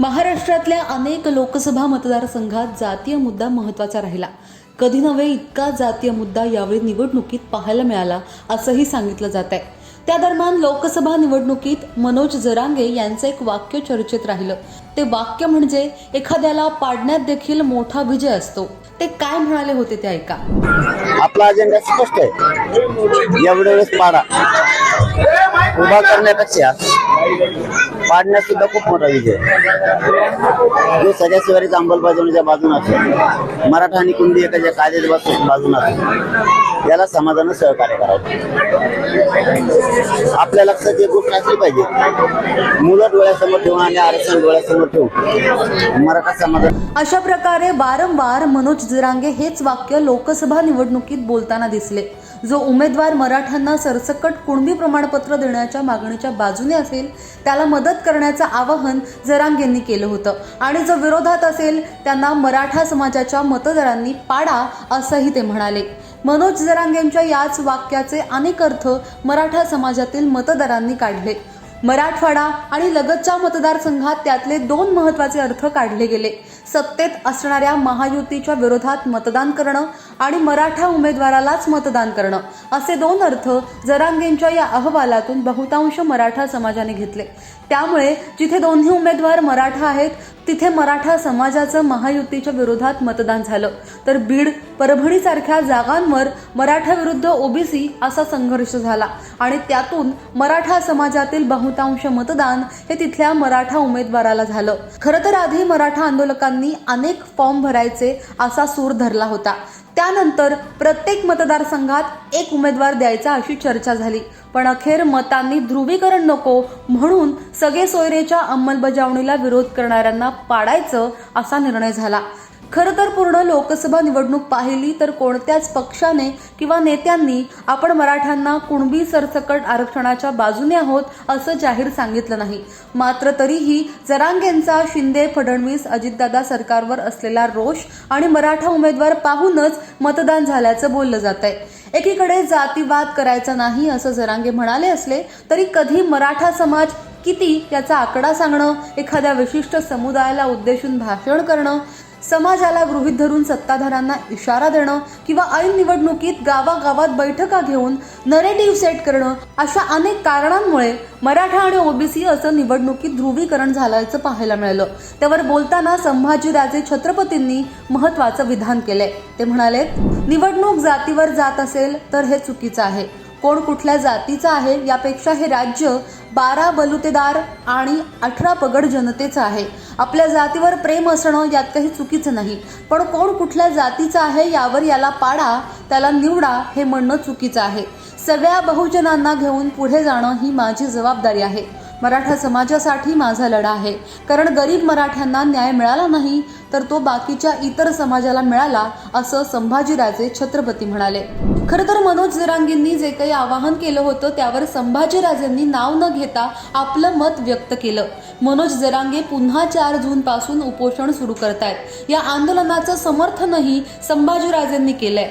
महाराष्ट्रातल्या अनेक लोकसभा मतदारसंघात जातीय मुद्दा महत्त्वाचा राहिला. कधी नव्हे इतका जातीय मुद्दा यावेळी निवडणुकीत पाहायला मिळाला असंही सांगितलं जात आहे त्या दरम्यान लोकसभा निवडणुकीत मनोज जरांगे यांचं एक वाक्य चर्चेत राहिलं. ते वाक्य म्हणजे एखाद्याला पाडण्यात देखील मोठा विजय असतो. ते काय म्हणाले होते ते ऐका. आपला अजेंडा स्पष्ट आहे. एवढ्या वेळेस पाडा. उभा करण्यापेक्षा पाडण्यात सुद्धा खूप मोठा विजय जो सगळ्या शिवारीच्या अंमलबजावणीच्या बाजून असतो. मराठा आणि कुंडी एकाच्या कायद्याच्या बाजू- बाजून असतो. याला समाजानं सहकार्य करावं. आपल्या लक्षात एक गोष्ट असली पाहिजे. मुलं डोळ्यासमोर ठेवून आणि आरक्षण डोळ्यासमोर ठेवून. मराठा समाजात अशा प्रकारे वारंवार मनोज जरांगे हेच वाक्य लोकसभा निवडणुकीत बोलताना दिसले. जो उमेदवार मराठ्यांना सरसकट कुणबी प्रमाणपत्र देण्याच्या मागणीच्या बाजूने असेल त्याला मदत करण्याचं आवाहन जरांगेंनी केलं होतं. आणि जो विरोधात असेल त्यांना मराठा समाजाच्या मतदारांनी पाडा असंही ते म्हणाले. मनोज जरांगेंच्या याच वाक्याचे अनेक अर्थ मराठा समाजातील मतदारांनी काढले. मराठवाडा आणि लगतच्या मतदारसंघात त्यातले दोन महत्त्वाचे अर्थ काढले गेले. सत्तेत असणाऱ्या महायुतीच्या विरोधात मतदान करणं आणि मराठा उमेदवारालाच मतदान करणं असे दोन अर्थ जरांगेंच्या या अहवालातून बहुतांश मराठा समाजाने घेतले. त्यामुळे जिथे दोन्ही उमेदवार मराठा आहेत तिथे मराठा समाजाचं महायुतीच्या विरोधात मतदान झालं. तर बीड परभणी सारख्या जागांवर मराठा विरुद्ध ओबीसी असा संघर्ष झाला. आणि त्यातून मराठा समाजातील बहुतांश मतदान हे तिथल्या मराठा उमेदवाराला झालं. खरं तर आधी मराठा आंदोलकांनी अनेक फॉर्म भरायचे असा सूर धरला होता. त्यानंतर प्रत्येक मतदारसंघात एक उमेदवार द्यायचा अशी चर्चा झाली. पण अखेर मतांनी ध्रुवीकरण नको म्हणून सगळे सोयरेच्या अंमलबजावणीला विरोध करणाऱ्यांना पाडायचं असा निर्णय झाला. खरं तर पूर्ण लोकसभा निवडणूक पाहिली तर कोणत्याच पक्षाने किंवा नेत्यांनी आपण मराठ्यांना कुणबी सरसकट आरक्षणाच्या बाजूने आहोत असं जाहीर सांगितलं नाही. मात्र तरीही जरांगेंचा शिंदे फडणवीस अजितदादा सरकारवर असलेला रोष आणि मराठा उमेदवार पाहूनच मतदान झाल्याचं बोललं जात आहे एकीकडे जातीवाद करायचा नाही असं जरांगे म्हणाले असले तरी कधी मराठा समाज किती याचा आकडा सांगणं एखाद्या विशिष्ट समुदायाला उद्देशून भाषण करणं समाजाला गृहीत धरून सत्ताधाऱ्यांना इशारा देणं किंवा ऐन निवडणुकीत गावागावात बैठका घेऊन नरेटिव्ह सेट करणं अशा अनेक कारणांमुळे मराठा आणि ओबीसी असं निवडणुकीत ध्रुवीकरण झाल्याचं पाहायला मिळालं. त्यावर बोलताना संभाजीराजे छत्रपतींनी महत्वाचं विधान केलंय. ते म्हणाले निवडणूक जातीवर जात असेल तर हे चुकीचं आहे. कोण कुठल्या जातीचं आहे यापेक्षा हे राज्य बारा बलुतेदार आणि अठरा पगड जनतेचं आहे. आपल्या जातीवर प्रेम असणं यात काही चुकीचं नाही. पण कोण कुठल्या जातीचं आहे यावर याला पाडा त्याला निवडा हे म्हणणं चुकीचं आहे. सगळ्या बहुजनांना घेऊन पुढे जाणं ही माझी जबाबदारी आहे. मराठा समाजासाठी माझा लढा आहे. कारण गरीब मराठ्यांना न्याय मिळाला नाही तर तो बाकीच्या इतर समाजाला मिळाला असं संभाजीराजे छत्रपती म्हणाले. खरं तर मनोज जरांगींनी जे काही आवाहन केलं होतं त्यावर संभाजीराजेंनी नाव न घेता आपलं मत व्यक्त केलं. मनोज जरांगे पुन्हा चार जून पासून उपोषण सुरू करतायत. या आंदोलनाचं समर्थनही संभाजीराजेंनी केलंय.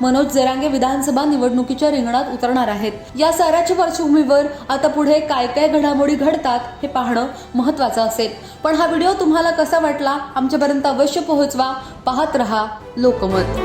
मनोज जरांगे विधानसभा निवडणुकीच्या रिंगणात उतरणार आहेत. या साऱ्याच्या पार्श्वभूमीवर आता पुढे काय काय घडामोडी घडतात हे पाहणं महत्वाचं असेल. पण हा व्हिडिओ तुम्हाला कसा वाटला आमच्यापर्यंत अवश्य पोहोचवा. पाहत रहा लोकमत.